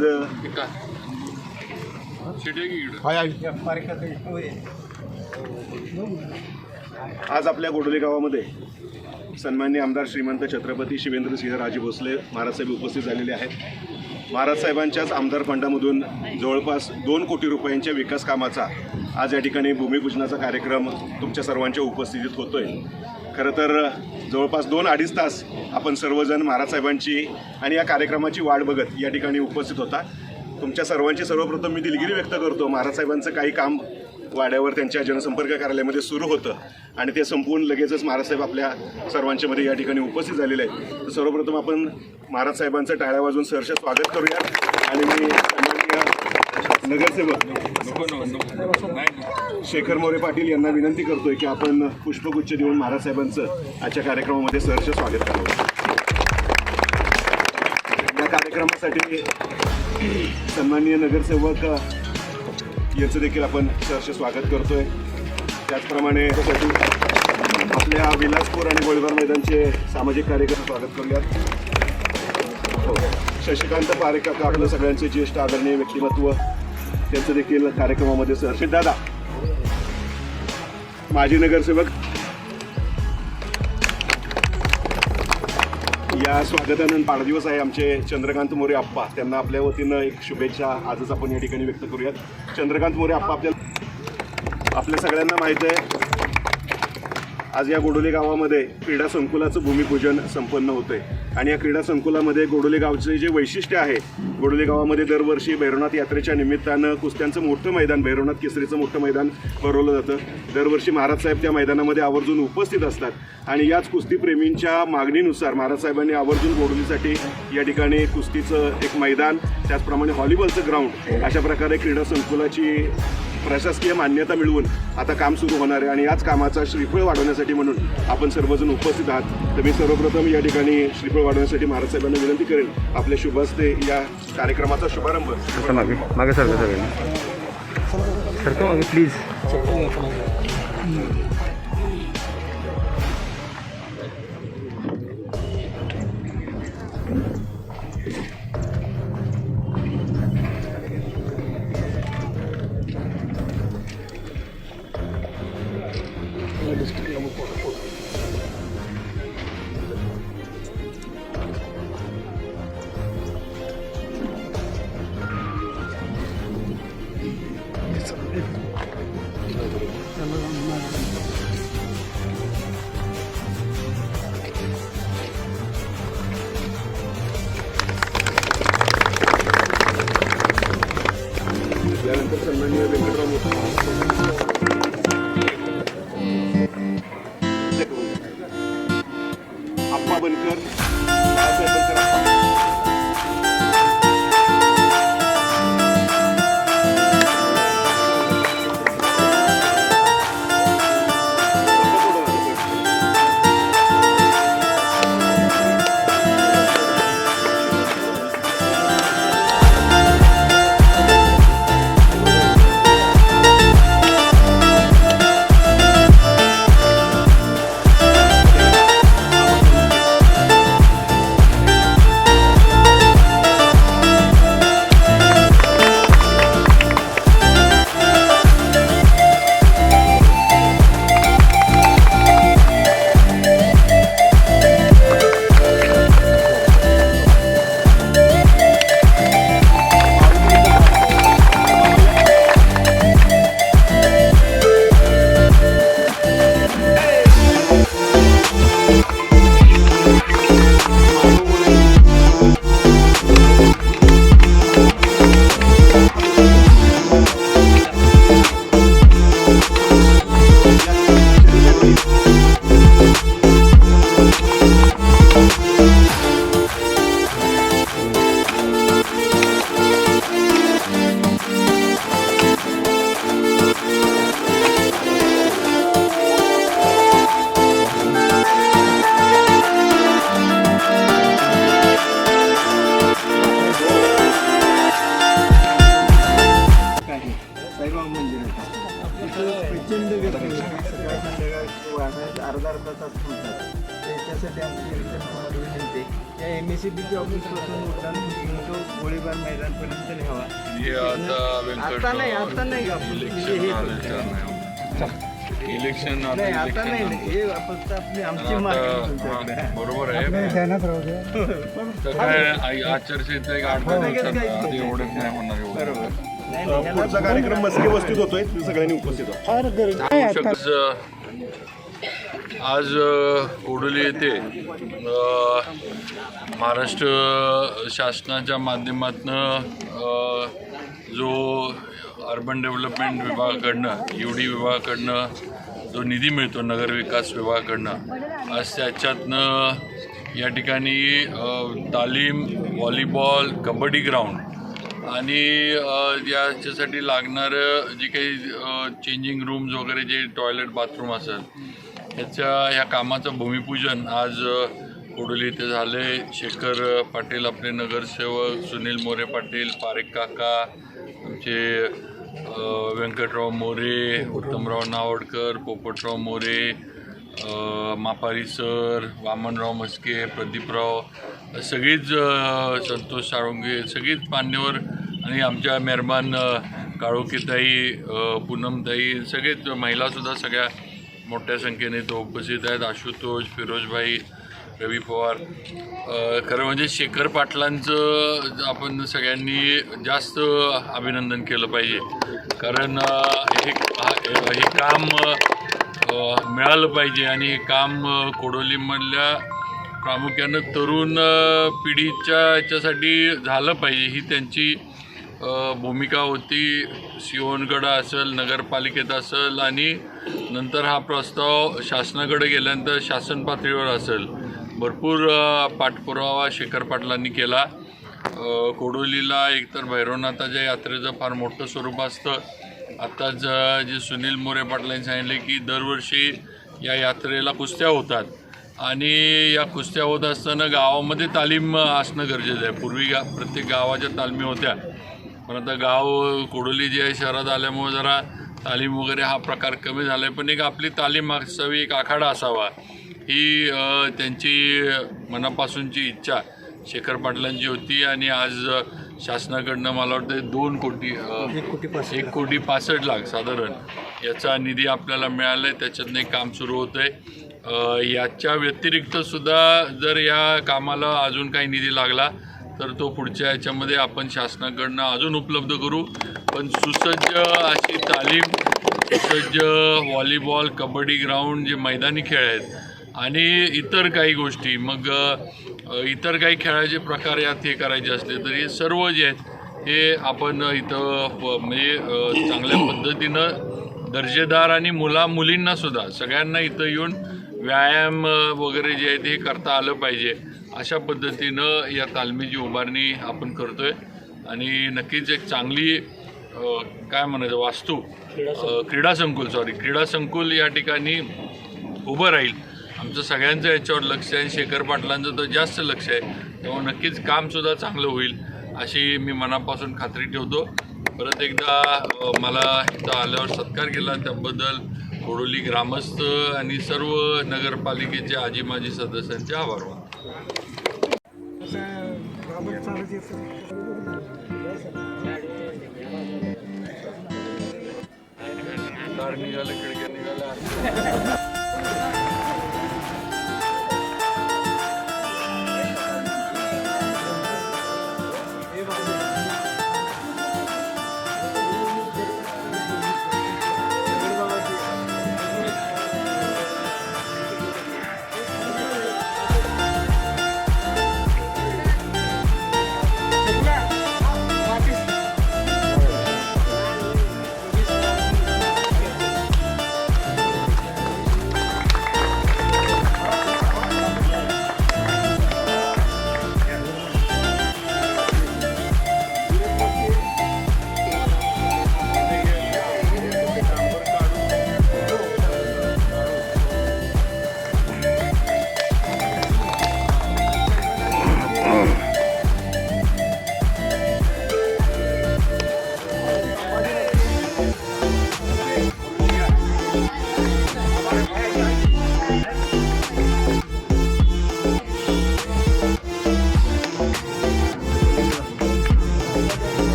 आज आज आपल्या गोडोली गावामध्ये सन्मान्य आमदार श्रीमंत छत्रपती शिवेंद्रसिंह राजे भोसले महाराजसाहेब उपस्थित झालेले आहेत. महाराजसाहेबांच्याच आमदार फंडामधून जवळपास दोन कोटी रुपयांच्या विकास कामाचा आज या ठिकाणी भूमिपूजनाचा कार्यक्रम तुमच्या सर्वांच्या उपस्थितीत होतोय. खरं तर जवळपास दोन अडीच तास आपण सर्वजण महाराजसाहेबांची आणि या कार्यक्रमाची वाट बघत या ठिकाणी उपस्थित होता. तुमच्या सर्वांची सर्वप्रथम मी दिलगिरी व्यक्त करतो महाराजसाहेबांचं काही काम वाड्यावर त्यांच्या जनसंपर्क कार्यालयामध्ये सुरू होतं आणि ते संपवून लगेचच महाराजसाहेब आपल्या सर्वांच्या मध्ये या ठिकाणी उपस्थित झालेले आहेत. तर सर्वप्रथम आपण महाराजसाहेबांचं टाळ्या वाजून सहर्ष स्वागत करूया आणि मी नगरसेवक. शेखर मोरे पाटील यांना विनंती करतोय की आपण पुष्पगुच्छ देऊन महाराजसाहेबांचं आजच्या कार्यक्रमामध्ये सहर्ष स्वागत करावं. या कार्यक्रमासाठी सन्माननीय नगरसेवक याचं देखील आपण सहर्ष स्वागत करतोय. त्याचप्रमाणे आपल्या विलासपूर आणि गोळीबार मैदानचे सामाजिक कार्यक्रम स्वागत करूयात. हो. शशिकांत पारेकर आपलं सगळ्यांचे ज्येष्ठ आदरणीय व्यक्तिमत्व. त्यांचं देखील कार्यक्रमामध्ये सहर्ष दादा माजी नगरसेवक या स्वागतानंतर वाढदिवस आहे आमचे चंद्रकांत मोरे आप्पा. त्यांना आपल्या वतीनं एक शुभेच्छा. आजच आपण या ठिकाणी व्यक्त करूयात. चंद्रकांत मोरे आप्पा आपल्या आपल्या सगळ्यांना माहीत आहे आज या गोडोली गावामध्ये क्रीडा संकुलाचं भूमिपूजन संपन्न होते आणि या क्रीडा संकुलामध्ये गोडोली गावचे जे वैशिष्ट्य आहे गोडोली गावामध्ये दरवर्षी भैरवनाथ यात्रेच्या निमित्तानं कुस्त्यांचं मोठं मैदान भैरवनाथ केसरीचं मोठं मैदान भरवलं जातं. दरवर्षी महाराज साहेब त्या मैदानामध्ये आवर्जून उपस्थित असतात. आणि याच कुस्तीप्रेमींच्या मागणीनुसार महाराज साहेबांनी आवर्जून गोडोलीसाठी या ठिकाणी कुस्तीचं एक मैदान त्याचप्रमाणे व्हॉलीबॉलचं ग्राउंड अशा प्रकारे क्रीडा संकुलाची प्रशासकीय मान्यता मिळवून आता काम सुरू होणार आहे आणि याच कामाचा श्रीफळ वाढवण्यासाठी म्हणून आपण सर्वजण उपस्थित आहात. तर मी सर्वप्रथम या ठिकाणी श्रीफळ वाढवण्यासाठी महाराज साहेबांना विनंती करेन. आपल्या शुभहस्ते या कार्यक्रमाचा शुभारंभ. मागे मागे सारखं सगळं प्लीज यानंतर सन्माननीय आता नाही. आता नाही म्हणजे हे इलेक्शन नाही आता नाही. नाही. हे फक्त आपली आमची मागणी तुमच्याकडे. बरोबर आहे. तर काय आ- आज चर्चेत एक आठ दहा दिवसात आधी एवढंच नाही एवढं. बरोबर. नाही अ, नाही याला- पुढचा कार्यक्रम मस्के वस्तीत होतोय. तुम्ही सगळ्यांनी उपस्थित व्हा. आज आज कोडोली येथे अ, महाराष्ट्र शासनाच्या माध्यमातून जो अर्बन डेव्हलपमेंट विभागाकडनं यू डी विभागाकडनं जो निधी मिळतो नगरविकास विभागाकडनं आज त्याच्यातनं या ठिकाणी तालीम व्हॉलीबॉल कबड्डी ग्राउंड आणि याच्यासाठी लागणारं जे काही चेंजिंग रूम्स वगैरे जे टॉयलेट बाथरूम असेल ह्याच्या ह्या कामाचं भूमिपूजन आज अ, कोडोली इथे झाले शेखर पाटील आपले नगरसेवक सुनील मोरे पाटील पारेख काका आमचे व्यंकटराव मोरे उत्तमराव नावडकर पोपटराव मोरे मापारी सर वामनराव मस्के प्रदीपराव सगळीच संतोष साळुंगे सगळीच मान्यवर आणि आमच्या मेहरबान अ, काळोखीताई पूनमताई सगळेच महिलासुद्धा सगळ्या मोठ्या संख्येने तो उपस्थित आहेत. आशुतोष फिरोजभाई रवी पवार. खरं म्हणजे शेखर पाटलांचं आपण सगळ्यांनी जास्त अभिनंदन केलं पाहिजे. कारण हे हे काम मिळालं पाहिजे आणि हे काम कोडोलीमधल्या प्रामुख्यानं तरुण पिढीच्या याच्यासाठी झालं पाहिजे. ही त्यांची भूमिका होती. सिंहगड असेल नगरपालिकेत असेल आणि नंतर हा प्रस्ताव शासनाकडे गेल्यानंतर शासन पातळीवर असेल. भरपूर पाठपुरावा शेखर पाटलांनी केला. कोडोलीला एकतर भैरवनाथाच्या यात्रेचं फार मोठं स्वरूप असतं. आत्ताच जे सुनील मोरे पाटलांनी सांगितले की दरवर्षी या यात्रेला कुस्त्या होतात. आणि या कुस्त्या होत असताना गावामध्ये तालीम असणं गरजेचं आहे. पूर्वी गा प्रत्येक गावाच्या तालमी होत्या. पण आता गाव कोडोली जे आहे शहरात आल्यामुळे जरा तालीम वगैरे हा प्रकार कमी झाला आहे पण एक आपली तालीम असावी एक आखाडा असावा. ही त्यांची मनापासूनची इच्छा शेखर पाटलांची होती आणि आज शासनाकडनं मला वाटतं दोन कोटी एक कोटी पासष्ट एक कोटी पासष्ट लाख साधारण याचा निधी आपल्याला मिळाला आहे त्याच्यातनं एक काम सुरू होतं आहे याच्या व्यतिरिक्त सुद्धा जर या कामाला अजून काही निधी लागला तर तो पुढच्या याच्यामध्ये आपण शासनाकडनं अजून उपलब्ध करू. पण सुसज्ज अशी तालीम सुसज्ज व्हॉलीबॉल कबड्डी ग्राउंड जे मैदानी खेळ आहेत आणि इतर काही गोष्टी. मग इतर काही खेळाचे प्रकार यात हे करायचे असले तर हे सर्व जे आहेत हे आपण इथं प- म्हणजे चांगल्या पद्धतीनं दर्जेदार आणि मुला मुलींना सुद्धा सगळ्यांना इथं येऊन व्यायाम वगैरे जे आहे ते करता आलं पाहिजे. अशा पद्धतीनं या तालमीची उभारणी आपण करतोय. आणि नक्कीच एक चांगली काय म्हणायचं वास्तू क्रीडा संकुल सॉरी क्रीडा संकुल या ठिकाणी उभं राहील. आमचं सगळ्यांचं याच्यावर लक्ष आहे. शेखर पाटलांचं तर जास्त लक्ष आहे. तेव्हा नक्कीच कामसुद्धा चांगलं होईल अशी मी मनापासून खात्री ठेवतो. परत एकदा मला इथं आल्यावर सत्कार केला त्याबद्दल कोडोली ग्रामस्थ आणि सर्व नगरपालिकेचे आजी माजी सदस्यांचे आभार मानतो. कार निघाले खिडक्या निघाल्या.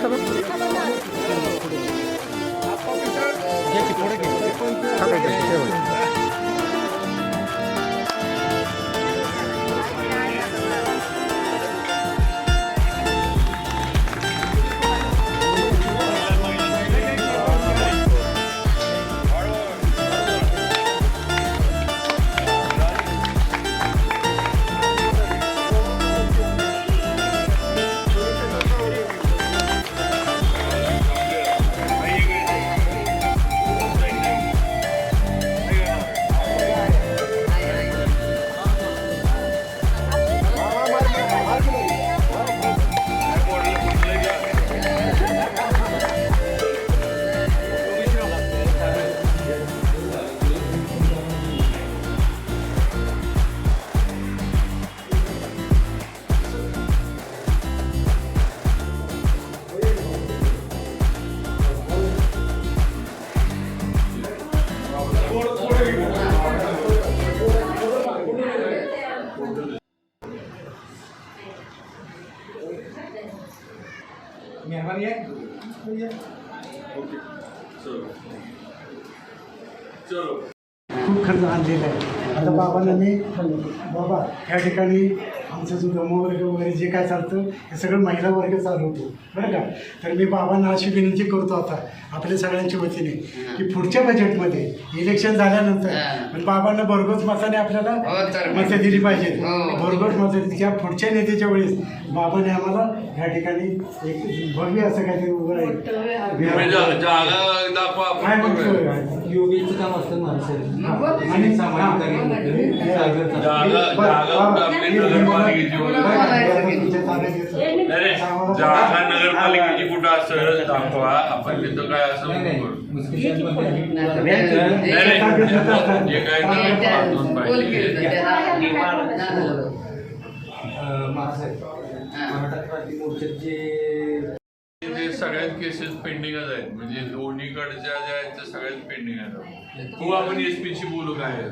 可不 बाबांना मी बाबा ह्या ठिकाणी आमचं जो धर्मवर्ग वगैरे जे काय चालतं हे सगळं महिला वर्ग चालवतो बरं का? तर मी बाबांना अशी विनंती करतो आता आपल्या सगळ्यांच्या वतीने. की पुढच्या बजेटमध्ये इलेक्शन झाल्यानंतर पण बाबांना भरघोस मताने आपल्याला मतं दिली पाहिजेत. भरघोस मतं त्या पुढच्या नेत्याच्या वेळेस बाबाने आम्हाला ह्या ठिकाणी एक भव्य असं काहीतरी उभं राहील. योगीचं काम असतं माणसं आणि जागा जागा कुठं आपली नगरपालिकेची वगैरे. नाही, नाही. जागा नगरपालिकेची कुठं असं? दाखवा. आपण तिथं काय असं करू. नाही. नाही जे काय पाहिजे मराठा क्रांती मोर्चाचे सगळ्यात केसेस पेंडिंगच आहेत म्हणजे दोन्हीकडच्या ज्या आहेत त्या सगळ्यात पेंडिंग आहेत तू आपण एस शी बोलू काय आहे?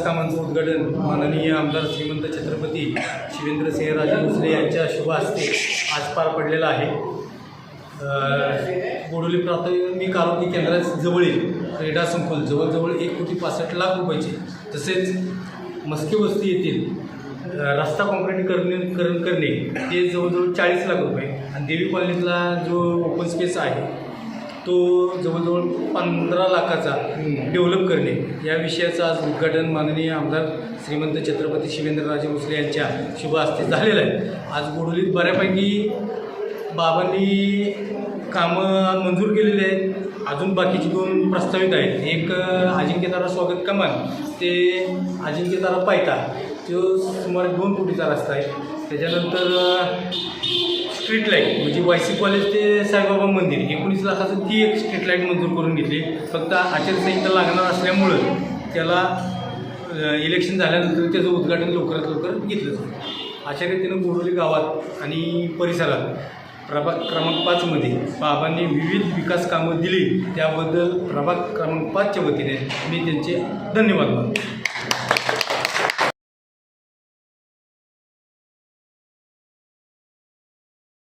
विकास कामांचं उद्घाटन माननीय आमदार श्रीमंत छत्रपती शिवेंद्रसिंह राजे भोसले यांच्या शुभ हस्ते आज पार पडलेला आहे. अ, गोडोली प्राथमिक आरोग्य केंद्राजवळील क्रीडा संकुल जवळजवळ एक कोटी पासष्ट लाख रुपयाचे तसेच मस्के वस्ती येथील रस्ता काँक्रिटीकरण करण करणे ते जवळजवळ चाळीस लाख रुपये. आणि देवी कॉलनीतला जो ओपन स्पेस आहे तो जवळजवळ पंधरा लाखाचा डेव्हलप करणे. या विषयाचं आज उद्घाटन माननीय आमदार श्रीमंत छत्रपती शिवेंद्रराजे भोसले यांच्या शुभ हस्ते झालेलं आहे. आज गोडोलीत बऱ्यापैकी बाबांनी कामं मंजूर केलेली आहेत. अजून बाकीची दोन प्रस्तावित आहेत. एक अजिंक्यतारा स्वागत कमान. ते अजिंक्यतारा पायता तो सुमारे दोन कोटीचा रस्ता आहे. त्याच्यानंतर स्ट्रीट लाइट म्हणजे वायसी कॉलेज ते साईबाबा मंदिर एकोणीस लाखाचं ती एक स्ट्रीट लाइट मंजूर करून घेतली. फक्त आचारसंहिता लागणार असल्यामुळं त्याला इलेक्शन झाल्यानंतर त्याचं उद्घाटन लवकरात लवकर घेतलं जातं अशा रीतीनं बोडोली गावात आणि परिसरात प्रभाग क्रमांक पाचमध्ये बाबांनी विविध विकास कामं दिली. त्याबद्दल प्रभाग क्रमांक पाचच्या वतीने मी त्यांचे धन्यवाद मानतो.